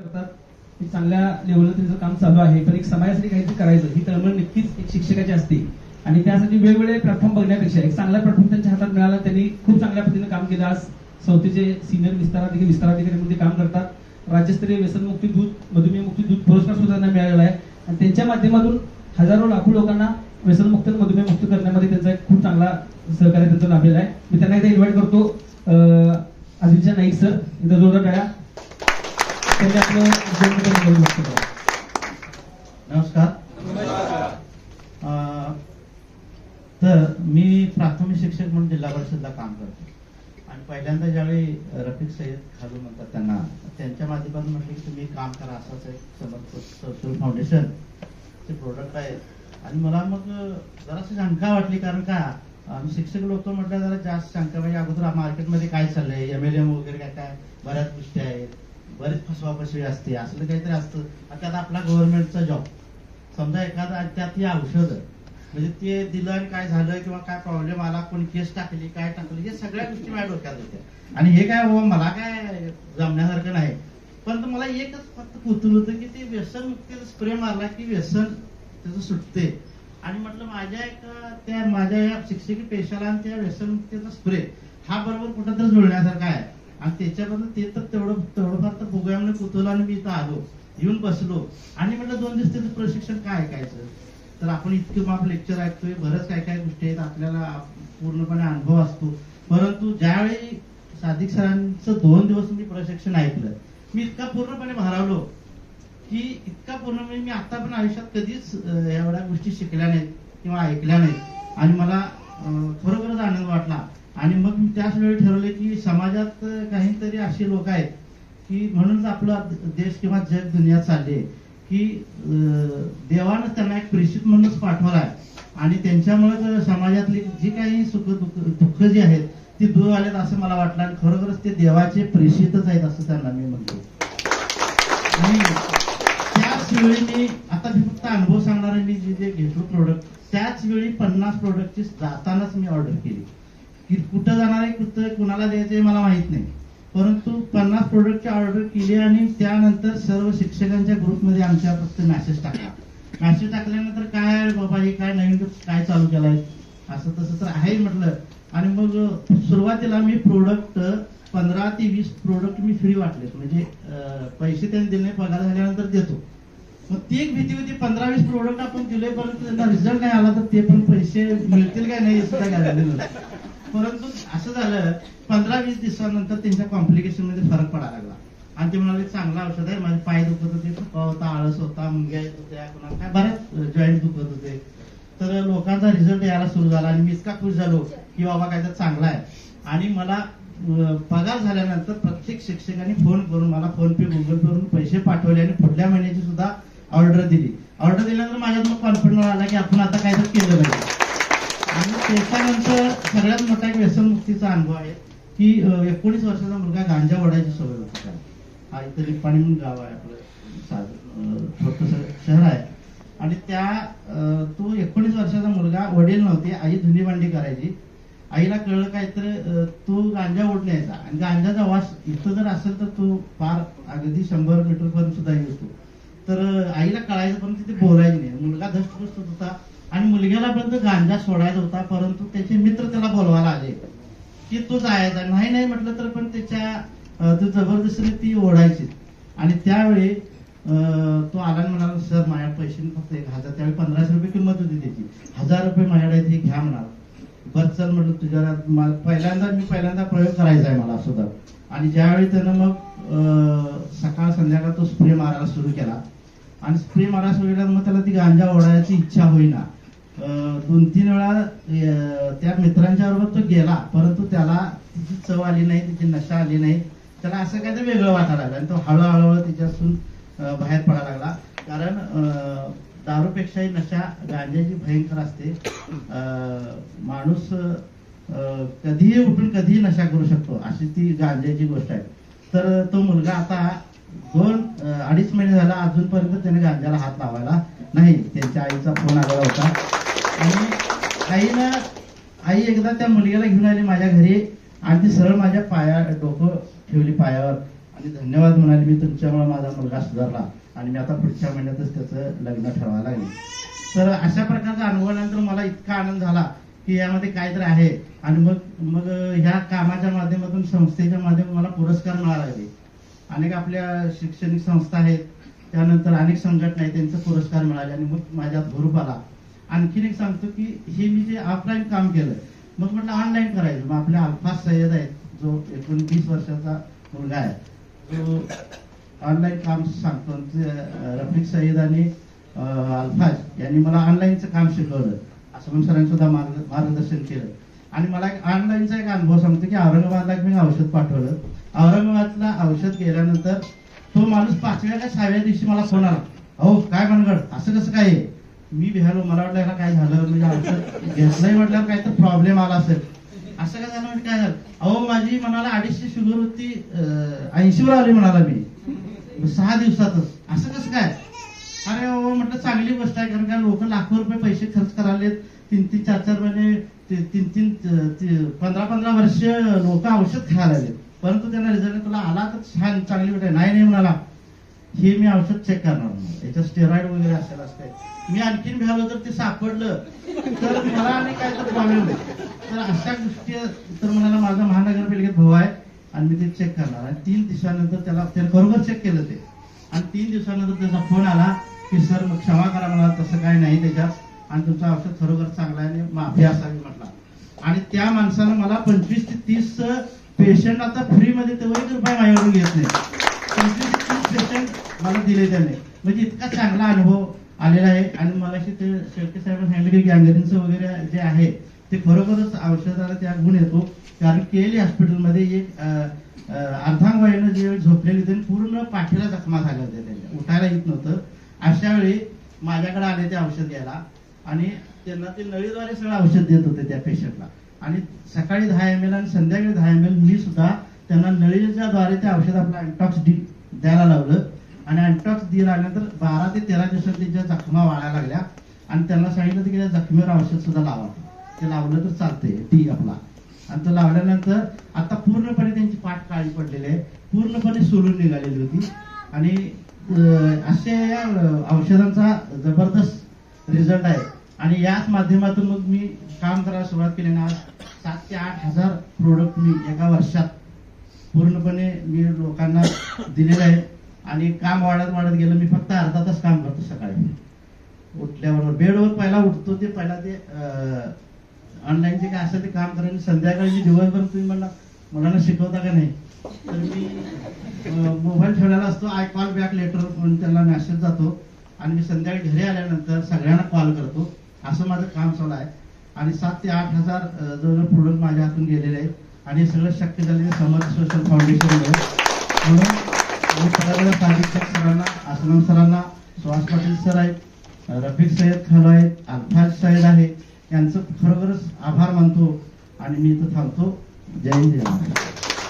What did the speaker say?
करतात. चांगल्या लेवलला त्यांचं काम चालू आहे. पण एक समाजासाठी काहीतरी करायचं. ही तळमळ नक्कीच एक शिक्षकाची असते. आणि त्यासाठी वेगवेगळे प्लॅटफॉर्म बघण्यापेक्षा एक चांगला प्लॅटफॉर्म त्यांच्या हातात मिळाला त्यांनी खूप चांगल्या पद्धतीने काम केलं. आज संस्थेचे सिनियर विस्ताराधिकारी विस्ताराधिकारी म्हणून काम करतात. राज्यस्तरीय व्यसनमुक्ती दूध मधुमेहमुक्ती दूध पुरस्कार सुद्धा त्यांना मिळालेला आहे. आणि त्यांच्या माध्यमातून हजारो लाखो लोकांना व्यसनमुक्त मधुमेह मुक्त करण्यामध्ये त्यांचा एक खूप चांगला सहकार्य त्यांचा लाभलेला आहे. मी त्यांना एकदा इन्व्हाइट करतो अं, नाईक सर एकदा जोरदार टाळ्या. नमस्कार. अं, तर मी प्राथमिक शिक्षक म्हणून जिल्हा परिषदला काम करतो. आणि पहिल्यांदा ज्यावेळी रफिक सय्यद खालू म्हणतात त्यांना त्यांच्या माध्यमातून म्हटलं की तुम्ही काम करा असंच एक समर्थ सोशल फाउंडेशन चे प्रोडक्ट आहे. आणि मला मग जराशी शंका वाटली कारण का आम्ही शिक्षक लोक म्हटलं जरा जास्त शंका म्हणजे अगोदर मार्केटमध्ये काय चाललंय एम एल एम वगैरे काय काय बऱ्याच गोष्टी आहेत. बरीच फसवाफसवी असते असलं काहीतरी असतं. आता त्यात आपला गव्हर्नमेंटचा जॉब समजा एखादा त्यातली त्यात ही औषध म्हणजे ते दिलं आणि काय झालं किंवा काय प्रॉब्लेम आला कोणी केस टाकली काय टाकली हे सगळ्या गोष्टी माझ्या डोक्यात होत्या. आणि हे काय बाबा मला काय जमण्यासारखं नाही. परंतु मला एकच फक्त कुतूल होतं की ते व्यसन मुक्तीचा स्प्रे मारला की व्यसन त्याचं सुटते. आणि म्हटलं माझ्या एका त्या माझ्या या शिक्षकी पेशाला आणि त्या व्यसन मुक्तीचा स्प्रे हा बरोबर कुठंतरी जुळण्यासारखा आहे. आणि त्याच्याबद्दल ते तर तेवढं तेवढंफार तर बघूया म्हणून आणि मी इथं आलो येऊन बसलो. आणि म्हटलं दोन दिवस त्याचं प्रशिक्षण काय ऐकायचं? तर आपण इतकं माफ लेक्चर ऐकतोय बरंच काय काय गोष्टी आहेत आपल्याला पूर्णपणे अनुभव असतो. परंतु ज्यावेळी साधिक सरांचं दोन दिवस मी प्रशिक्षण ऐकलं मी इतका पूर्णपणे भारावलो की इतका पूर्णपणे म्हणजे मी आता पण आयुष्यात कधीच एवढ्या गोष्टी शिकल्या नाहीत किंवा ऐकल्या नाहीत. आणि मला खरोखरच आनंद वाटला. आणि मग मी त्याच वेळी ठरवले की समाजात काहीतरी असे लोक आहेत की म्हणूनच आपला देश किंवा जग दुनिया चालली की देवानं त्यांना एक प्रेषित म्हणूनच पाठवला आहे. आणि त्यांच्यामुळे समाजातली जी काही सुख दुःख दुःख जी आहेत ती दूर आलेत असं मला वाटलं. आणि खरोखरच ते देवाचे प्रेषितच आहेत असं त्यांना मी म्हणतो. आणि त्याच वेळी मी आता मी फक्त अनुभव सांगणार आहे मी जे जे घेतलो प्रोडक्ट त्याच वेळी पन्नास प्रोडक्टची जातानाच मी ऑर्डर केली. की कुठं जाणार आहे कुठं कुणाला द्यायचं हे मला माहीत नाही. परंतु पन्नास प्रोडक्टची ऑर्डर केली आणि त्यानंतर सर्व शिक्षकांच्या ग्रुपमध्ये आमच्या फक्त मेसेज टाकला. मेसेज टाकल्यानंतर काय बाबा हे काय नवीन काय चालू केलंय? असं तसं तर आहे म्हटलं. आणि मग सुरुवातीला मी प्रोडक्ट पंधरा ते वीस प्रोडक्ट मी फ्री वाटलेत. म्हणजे पैसे त्यांनी दिले नाही, पगार झाल्यानंतर देतो. मग ती एक भीती होती पंधरा वीस प्रोडक्ट आपण दिले परंतु त्यांना रिझल्ट नाही आला तर ते पण पैसे मिळतील काय नाही सुद्धा गॅरंटी नव्हती परंतु असं झालं पंधरा वीस दिवसानंतर त्यांच्या कॉम्प्लिकेशनमध्ये फरक पडायला लागला. आणि ते म्हणाले चांगलं औषध आहे माझे पाय दुखत होते थकवा होता आळस होता मुंग्या येत होत्या कुणाला काय बऱ्याच जॉईंट दुखत होते. तर लोकांचा रिझल्ट यायला सुरू झाला आणि मी इतका खुश झालो की बाबा काय तर चांगला आहे. आणि मला पगार झाल्यानंतर प्रत्येक शिक्षकांनी फोन करून मला फोन पे गुगल पे वरून पैसे पाठवले आणि पुढल्या महिन्याची सुद्धा ऑर्डर दिली. ऑर्डर दिल्यानंतर माझ्यात मग कॉन्फिडन्स आला की आपण आता काय तर केलं पाहिजे. त्याच्यानंतर सगळ्यात मोठा एक व्यसनमुक्तीचा अनुभव आहे की एकोणीस वर्षाचा मुलगा गांजा ओढायची सवय होती त्याला. हा इथं रिपाणी म्हणून गाव आहे आपलं छोटस शहर आहे. आणि त्या तो एकोणीस वर्षाचा मुलगा वडील नव्हते आई धुनी भांडी करायची. आईला कळलं काय तर तो गांजा ओढण्याचा आणि गांजाचा वास इथं जर असेल तर तो फार अगदी शंभर मीटर पर्यंत सुद्धा येतो तर आईला कळायचं पण तिथे बोलायचं नाही. मुलगा धष्टपुष्ट होता. आणि मुलग्याला पण गांजा सोडायचा होता परंतु त्याचे मित्र त्याला बोलवायला आले. की तो जायचा. नाही नाही म्हटलं तर पण त्याच्या तो जबरदस्तीने ती ओढायची. आणि त्यावेळी तो आला म्हणाला सर माझ्या पैसे फक्त एक हजार. त्यावेळी पंधराशे रुपये किंमत होती त्याची. हजार रुपये माझ्याकडे ते घ्या म्हणाला. बस चल म्हटलं तुझ्या पहिल्यांदा मी पहिल्यांदा प्रयोग करायचा आहे मला सुद्धा. आणि ज्यावेळी त्यानं मग सकाळ संध्याकाळ तो स्प्रे मारायला सुरू केला. आणि स्प्रे मारायला सुरू केला मग त्याला ती गांजा ओढायची इच्छा होईना. दोन तीन वेळा त्या मित्रांच्या बरोबर तो गेला परंतु त्याला तिची चव आली नाही तिची नशा आली नाही. त्याला असं काहीतरी वेगळं वाटायला लागलं आणि तो हळूहळू तिच्यापासून बाहेर पडायला लागला. कारण दारूपेक्षाही नशा गांजाची भयंकर असते. माणूस कधीही उठून कधीही नशा करू शकतो अशी ती गांजाची गोष्ट आहे. तर तो मुलगा आता दोन अडीच महिने झाला अजूनपर्यंत त्याने गांजाला हात लावायला नाही. त्यांच्या आईचा फोन आलेला होता. आणि आईनं आई एकदा त्या मुलग्याला घेऊन आली माझ्या घरी आणि ती सरळ माझ्या पाया डोकं ठेवली पायावर. आणि धन्यवाद म्हणाले मी तुमच्यामुळे माझा मुलगा सुधारला आणि मी आता पुढच्या महिन्यातच त्याचं लग्न ठरवायला लागले. तर अशा प्रकारचा अनुभवानंतर मला इतका आनंद झाला की यामध्ये काहीतरी आहे. आणि मग मग ह्या कामाच्या माध्यमातून संस्थेच्या माध्यमातून मला पुरस्कार मिळाला लागले. अनेक आपल्या शैक्षणिक संस्था आहेत. त्यानंतर अनेक संघटना आहेत त्यांचे पुरस्कार मिळाले आणि मग माझ्यात भरूप आला. आणखीन एक सांगतो की हे मी जे ऑफलाईन काम केलं मग म्हटलं ऑनलाईन करायचं. मग आपल्या अल्फाज सय्यद आहेत जो एकोणतीस वर्षाचा मुलगा आहे. जो ऑनलाईन काम सांगतो. रफिक सय्यद आणि अल्फाज यांनी मला ऑनलाईनचं काम शिकवलं. असं म्हणून सरांनी सुद्धा मार्ग मार्गदर्शन केलं. आणि मला एक ऑनलाईनचा एक अनुभव सांगतो की औरंगाबादला एक मी औषध पाठवलं. औरंगाबादला औषध गेल्यानंतर तो माणूस पाचव्या का सहाव्या दिवशी मला फोन आला. अहो काय मनगड असं कसं काय आहे? मी भिहालो मला वाटलं याला काय झालं म्हणजे औषध घेतलंय म्हटल्यावर काय तर प्रॉब्लेम आला असेल. असं काय झालं म्हणजे काय झालं? अहो माझी मनाला अडीचशे शुगर होती ऐंशी वर आली म्हणाला मी. सहा दिवसातच. असं कसं काय? अरे हो म्हटलं चांगली गोष्ट आहे कारण का लोक लाखो रुपये पैसे खर्च करायलेत. तीन तीन चार चार महिने तीन तीन पंधरा पंधरा वर्ष लोक औषध खायला लागले परंतु त्यांना रिझल्ट तुला आला तर छान चांगली गोष्ट आहे. नाही नाही म्हणाला. हे मी औषध चेक करणार याच्यात स्टेरॉइड वगैरे असेल असं काय मी आणखीन भ्यालो तर ते सापडलं तर मला आणि काय तर प्रॉब्लेम तर अशा गोष्टी तर म्हणाला माझा महानगरपालिकेत भाऊ आहे आणि मी ते चेक करणार आणि तीन दिवसानंतर त्याला त्याने बरोबर चेक केलं ते. आणि तीन दिवसानंतर त्याचा फोन आला की सर मग क्षमा करा मला तसं काय नाही त्याच्यात. आणि तुमचं औषध खरोखर चांगलं आहे आणि माफी असावी म्हटला. आणि त्या माणसानं मला पंचवीस ते तीस पेशंट आता फ्रीमध्ये ते रुपये माझ्याकडून घेत नाही पंचवीस ते तीस पेशंट मला दिले त्याने. म्हणजे इतका चांगला अनुभव आलेला आहे. आणि मला ते शेळके साहेब सांगितले की गँगरिनचं वगैरे जे आहे ते खरोखरच औषधाला त्या गुण येतो. कारण केली हॉस्पिटलमध्ये एक अं, अर्धांगवाईनं जे झोपलेली त्यांनी पूर्ण पाठीला जखमा झाल्या होत्या त्यांच्या. उठायला येत नव्हतं. अशा वेळी माझ्याकडे आले ते औषध घ्यायला. आणि त्यांना ते नळीद्वारे सगळं औषध देत होते त्या पेशंटला. आणि सकाळी दहा एम एल आणि संध्याकाळी दहा एम एल मी सुद्धा त्यांना नळीच्या द्वारे ते औषध आपलं अँटॉक्स डी द्यायला लावलं. आणि अँटॉक्स दिला आल्यानंतर बारा ते तेरा दिवसात त्यांच्या जखमा वाढायला लागल्या आणि त्यांना सांगितलं होतं की त्या जखमीवर औषध सुद्धा लावा. ते लावलं तर चालतंय टी आपला. आणि तो लावल्यानंतर आता पूर्णपणे त्यांची पाठ काळी पडलेली आहे. पूर्णपणे सोलून निघालेली होती. आणि असे या औषधांचा जबरदस्त रिझल्ट आहे. आणि याच माध्यमातून मग मी काम करायला सुरुवात केली ना आज सात ते आठ हजार प्रोडक्ट मी एका वर्षात पूर्णपणे मी लोकांना दिलेलं आहे आणि काम वाढत वाढत गेलं मी फक्त अर्धा तास काम करतो सकाळी. उठल्याबरोबर बेडवर पहिला उठतो ते पहिला ते ऑनलाईन जे काय असं ते काम करेन संध्याकाळी दिवसभर तुम्ही म्हणला मुलांना शिकवता का नाही तर मी मोबाईल ठेवलेला असतो आय कॉल बॅक लेटर म्हणून त्यांना मेसेज जातो. आणि मी संध्याकाळी घरी आल्यानंतर सगळ्यांना कॉल करतो. असं माझं काम चालू आहे. आणि सात ते आठ हजार अं, जवळजवळ प्रोडक्ट माझ्या हातून गेलेले आहेत आणि हे सगळं शक्य झालेलं समर्थ सोशल फाउंडेशनमुळे म्हणून मी सगळ्यांना सादिक सरांना असलम सरांना सुहास पाटील सर आहेत रफिक सय्यद खालो आहेत अल्फाज सय्यद आहे यांचं खरोखरच आभार मानतो आणि मी इथं थांबतो. जय हिंद. जय